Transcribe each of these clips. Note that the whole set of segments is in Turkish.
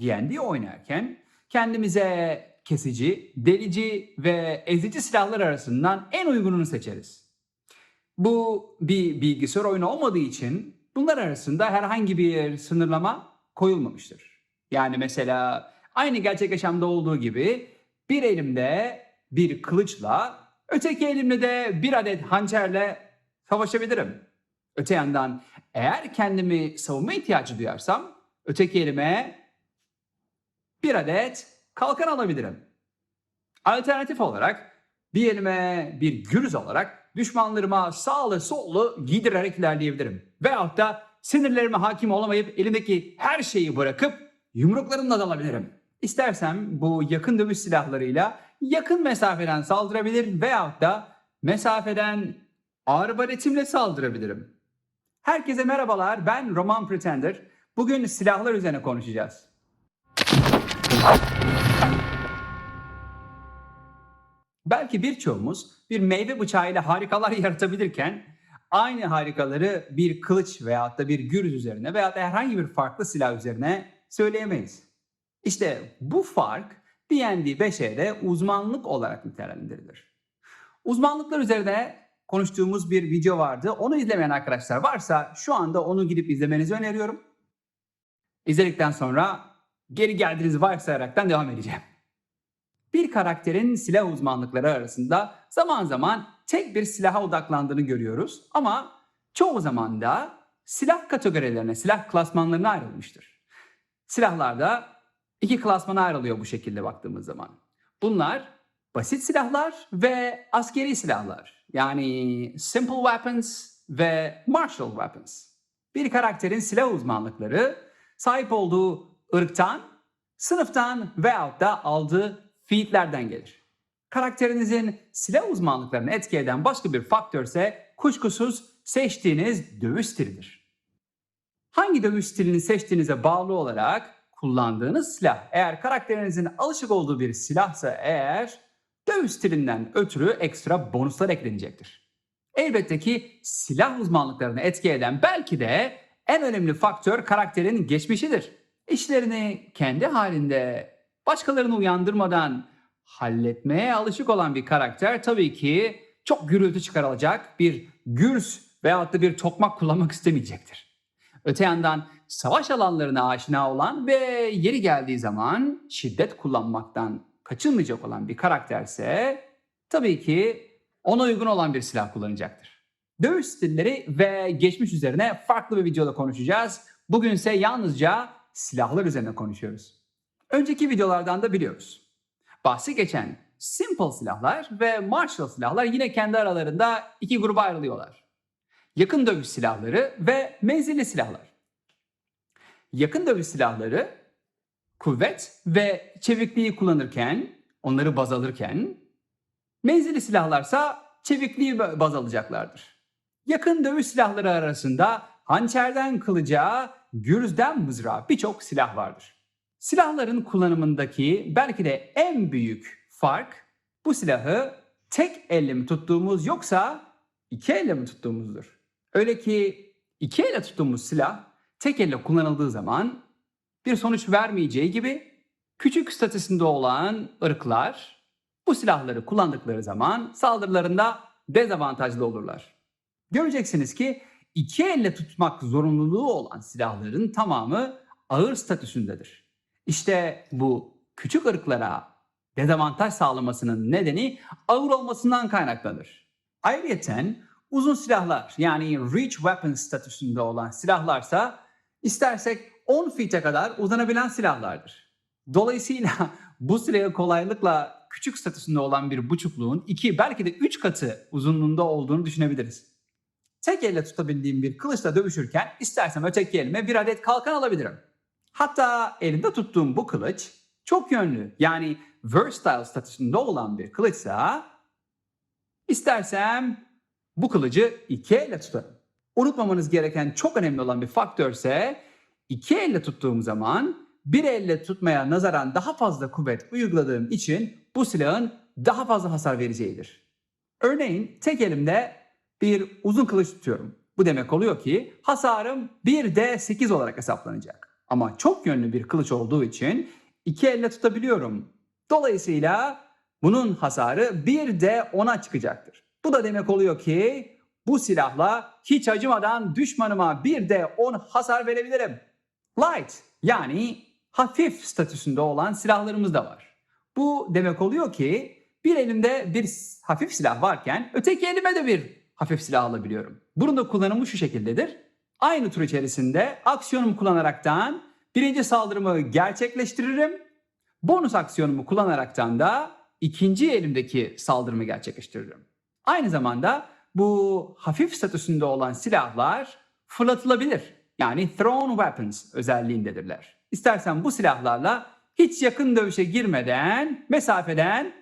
D&D oynarken kendimize kesici, delici ve ezici silahlar arasından en uygununu seçeriz. Bu bir bilgisayar oyunu olmadığı için bunlar arasında herhangi bir sınırlama koyulmamıştır. Yani mesela aynı gerçek yaşamda olduğu gibi bir elimde bir kılıçla, öteki elimde de bir adet hançerle savaşabilirim. Öte yandan eğer kendimi savunma ihtiyacı duyarsam öteki elime bir adet kalkan alabilirim. Alternatif olarak bir elime bir gürüz alarak düşmanlarıma sağlı sollu giydirerek ilerleyebilirim. Veyahut da sinirlerime hakim olamayıp elimdeki her şeyi bırakıp yumruklarımla dalabilirim. İstersem bu yakın dövüş silahlarıyla yakın mesafeden saldırabilir veyahut da mesafeden arbaletimle saldırabilirim. Herkese merhabalar ben Roman Pretender. Bugün silahlar üzerine konuşacağız. Belki birçoğumuz bir meyve bıçağıyla harikalar yaratabilirken aynı harikaları bir kılıç veyahut da bir gürüz üzerine veyahut da herhangi bir farklı silah üzerine söyleyemeyiz. İşte bu fark D&D 5e'de uzmanlık olarak nitelendirilir. Uzmanlıklar üzerine konuştuğumuz bir video vardı. Onu izlemeyen arkadaşlar varsa şu anda onu gidip izlemenizi öneriyorum. İzledikten sonra geri geldiğinizi varsayaraktan devam edeceğim. Bir karakterin silah uzmanlıkları arasında zaman zaman tek bir silaha odaklandığını görüyoruz ama çoğu zaman da silah kategorilerine, silah klasmanlarına ayrılmıştır. Silahlarda iki klasmana ayrılıyor bu şekilde baktığımız zaman. Bunlar basit silahlar ve askeri silahlar. Yani simple weapons ve martial weapons. Bir karakterin silah uzmanlıkları sahip olduğu ırktan, sınıftan veyahut da aldığı featlerden gelir. Karakterinizin silah uzmanlıklarını etki eden başka bir faktör ise kuşkusuz seçtiğiniz dövüş stilidir. Hangi dövüş stilini seçtiğinize bağlı olarak kullandığınız silah eğer karakterinizin alışık olduğu bir silahsa eğer dövüş stilinden ötürü ekstra bonuslar eklenecektir. Elbette ki silah uzmanlıklarını etki eden belki de en önemli faktör karakterin geçmişidir. İşlerini kendi halinde başkalarını uyandırmadan halletmeye alışık olan bir karakter tabii ki çok gürültü çıkarılacak bir gürs veyahut da bir tokmak kullanmak istemeyecektir. Öte yandan savaş alanlarına aşina olan ve yeri geldiği zaman şiddet kullanmaktan kaçınmayacak olan bir karakterse tabii ki ona uygun olan bir silah kullanacaktır. Dövüş stilleri ve geçmiş üzerine farklı bir videoda konuşacağız. Bugünse yalnızca silahlar üzerine konuşuyoruz. Önceki videolardan da biliyoruz. Bahsi geçen simple silahlar ve martial silahlar yine kendi aralarında iki gruba ayrılıyorlar. Yakın dövüş silahları ve menzilli silahlar. Yakın dövüş silahları kuvvet ve çevikliği kullanırken, onları baz alırken, menzilli silahlarsa çevikliği baz alacaklardır. Yakın dövüş silahları arasında hançerden kılıca, gürzden mızrağa birçok silah vardır. Silahların kullanımındaki belki de en büyük fark bu silahı tek elle mi tuttuğumuz yoksa iki elle mi tuttuğumuzdur. Öyle ki iki elle tuttuğumuz silah tek elle kullanıldığı zaman bir sonuç vermeyeceği gibi küçük statüsünde olan ırklar bu silahları kullandıkları zaman saldırılarında dezavantajlı olurlar. Göreceksiniz ki iki elle tutmak zorunluluğu olan silahların tamamı ağır statüsündedir. İşte bu küçük ırklara dezavantaj sağlamasının nedeni ağır olmasından kaynaklanır. Ayrıca uzun silahlar yani reach weapon statüsünde olan silahlarsa istersek 10 feet'e kadar uzanabilen silahlardır. Dolayısıyla bu silahı kolaylıkla küçük statüsünde olan bir buçukluğun iki belki de üç katı uzunluğunda olduğunu düşünebiliriz. Tek elle tutabildiğim bir kılıçla dövüşürken istersem öteki elime bir adet kalkan alabilirim. Hatta elimde tuttuğum bu kılıç çok yönlü yani versatile statüsünde olan bir kılıçsa istersem bu kılıcı iki elle tutarım. Unutmamanız gereken çok önemli olan bir faktör ise iki elle tuttuğum zaman bir elle tutmaya nazaran daha fazla kuvvet uyguladığım için bu silahın daha fazla hasar vereceğidir. Örneğin tek elimde bir uzun kılıç tutuyorum. Bu demek oluyor ki hasarım 1d8 olarak hesaplanacak. Ama çok yönlü bir kılıç olduğu için iki elle tutabiliyorum. Dolayısıyla bunun hasarı bir de 10'a çıkacaktır. Bu da demek oluyor ki bu silahla hiç acımadan düşmanıma bir de 10 hasar verebilirim. Light yani hafif statüsünde olan silahlarımız da var. Bu demek oluyor ki bir elimde bir hafif silah varken öteki elime de bir hafif silah alabiliyorum. Bunun da kullanımı şu şekildedir. Aynı tur içerisinde aksiyonumu kullanaraktan birinci saldırımı gerçekleştiririm. Bonus aksiyonumu kullanaraktan da ikinci elimdeki saldırımı gerçekleştiririm. Aynı zamanda bu hafif statüsünde olan silahlar fırlatılabilir. Yani thrown weapons özelliğindedirler. İstersen bu silahlarla hiç yakın dövüşe girmeden mesafeden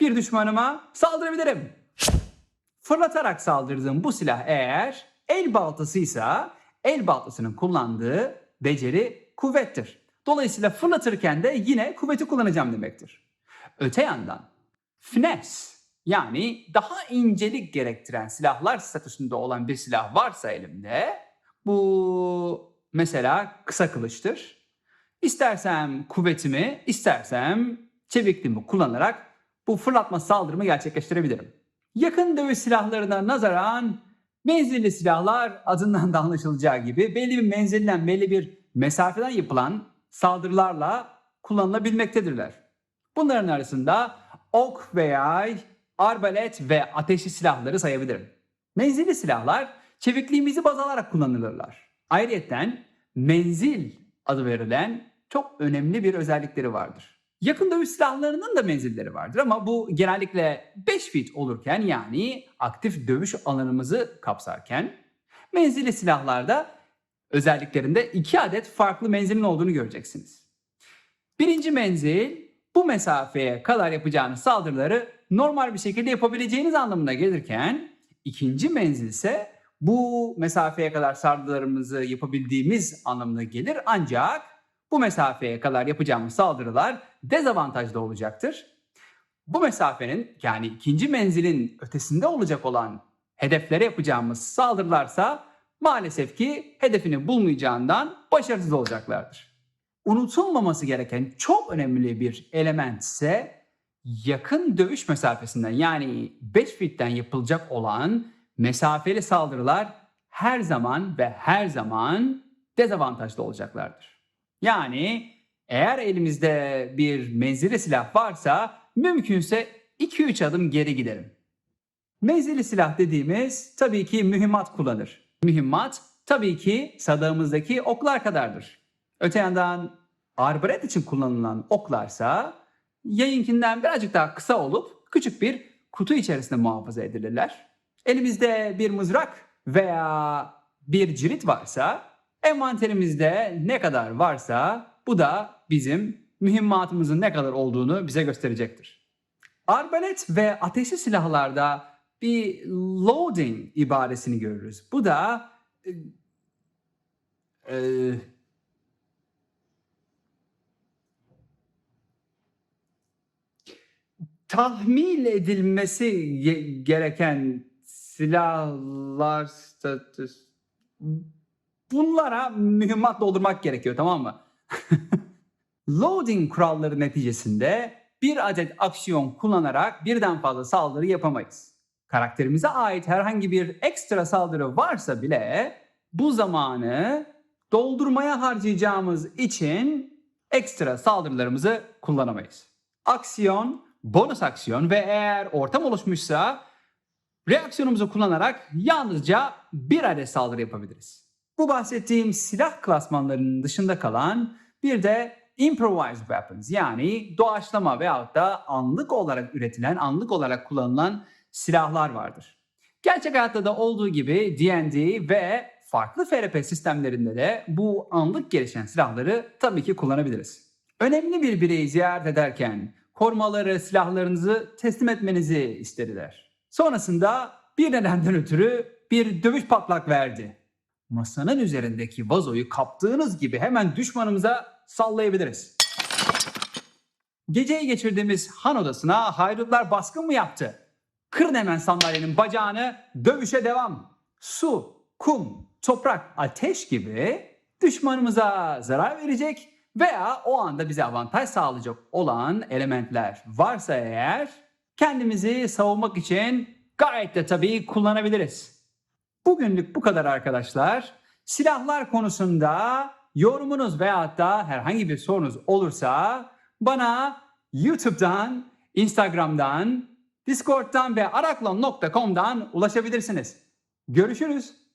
bir düşmanıma saldırabilirim. Fırlatarak saldırdığım bu silah eğer el baltasıysa el baltasının kullandığı beceri kuvvettir. Dolayısıyla fırlatırken de yine kuvveti kullanacağım demektir. Öte yandan finesse yani daha incelik gerektiren silahlar statüsünde olan bir silah varsa elimde bu mesela kısa kılıçtır. İstersem kuvvetimi, istersem çevikliğimi kullanarak bu fırlatma saldırımı gerçekleştirebilirim. Yakın dövüş silahlarına nazaran menzilli silahlar adından da anlaşılacağı gibi belli bir menzilden, belli bir mesafeden yapılan saldırılarla kullanılabilmektedirler. Bunların arasında ok ve yay, arbalet ve ateşli silahları sayabilirim. Menzilli silahlar çevikliğimizi baz alarak kullanılırlar. Ayrıca menzil adı verilen çok önemli bir özellikleri vardır. Yakın dövüş silahlarının da menzilleri vardır ama bu genellikle 5 feet olurken yani aktif dövüş alanımızı kapsarken menzilli silahlarda özelliklerinde 2 adet farklı menzilin olduğunu göreceksiniz. Birinci menzil bu mesafeye kadar yapacağınız saldırıları normal bir şekilde yapabileceğiniz anlamına gelirken ikinci menzil ise bu mesafeye kadar saldırılarımızı yapabildiğimiz anlamına gelir ancak bu mesafeye kadar yapacağımız saldırılar dezavantajlı olacaktır. Bu mesafenin yani ikinci menzilin ötesinde olacak olan hedeflere yapacağımız saldırılarsa maalesef ki hedefini bulmayacağından başarısız olacaklardır. Unutulmaması gereken çok önemli bir element ise yakın dövüş mesafesinden yani 5 fitten yapılacak olan mesafeli saldırılar her zaman ve her zaman dezavantajlı olacaklardır. Yani eğer elimizde bir menzilli silah varsa mümkünse 2-3 adım geri gidelim. Menzilli silah dediğimiz tabii ki mühimmat kullanır. Mühimmat tabii ki sadağımızdaki oklar kadardır. Öte yandan arbalet için kullanılan oklarsa yayınkinden birazcık daha kısa olup küçük bir kutu içerisinde muhafaza edilirler. Elimizde bir mızrak veya bir cirit varsa envanterimizde ne kadar varsa bu da bizim mühimmatımızın ne kadar olduğunu bize gösterecektir. Arbalet ve ateşli silahlarda bir loading ibaresini görürüz. Bu da e, e, tahmil edilmesi ge- gereken silahlar statüs bunlara mühimmat doldurmak gerekiyor tamam mı? Loading kuralları neticesinde bir adet aksiyon kullanarak birden fazla saldırı yapamayız. Karakterimize ait herhangi bir ekstra saldırı varsa bile bu zamanı doldurmaya harcayacağımız için ekstra saldırılarımızı kullanamayız. Aksiyon, bonus aksiyon ve eğer ortam oluşmuşsa reaksiyonumuzu kullanarak yalnızca bir adet saldırı yapabiliriz. Bu bahsettiğim silah klasmanlarının dışında kalan bir de improvised weapons yani doğaçlama veyahut da anlık olarak üretilen, anlık olarak kullanılan silahlar vardır. Gerçek hayatta da olduğu gibi D&D ve farklı FRP sistemlerinde de bu anlık gelişen silahları tabii ki kullanabiliriz. Önemli bir bireyi ziyaret ederken korumaları, silahlarınızı teslim etmenizi istediler. Sonrasında bir nedenden ötürü bir dövüş patlak verdi. Masanın üzerindeki vazoyu kaptığınız gibi hemen düşmanımıza sallayabiliriz. Geceyi geçirdiğimiz han odasına haydutlar baskın mı yaptı? Kırın hemen sandalyenin bacağını, dövüşe devam. Su, kum, toprak, ateş gibi düşmanımıza zarar verecek veya o anda bize avantaj sağlayacak olan elementler varsa eğer kendimizi savunmak için gayet de tabii kullanabiliriz. Bugünlük bu kadar arkadaşlar. Silahlar konusunda yorumunuz veyahut da herhangi bir sorunuz olursa bana YouTube'dan, Instagram'dan, Discord'dan ve araklon.com'dan ulaşabilirsiniz. Görüşürüz.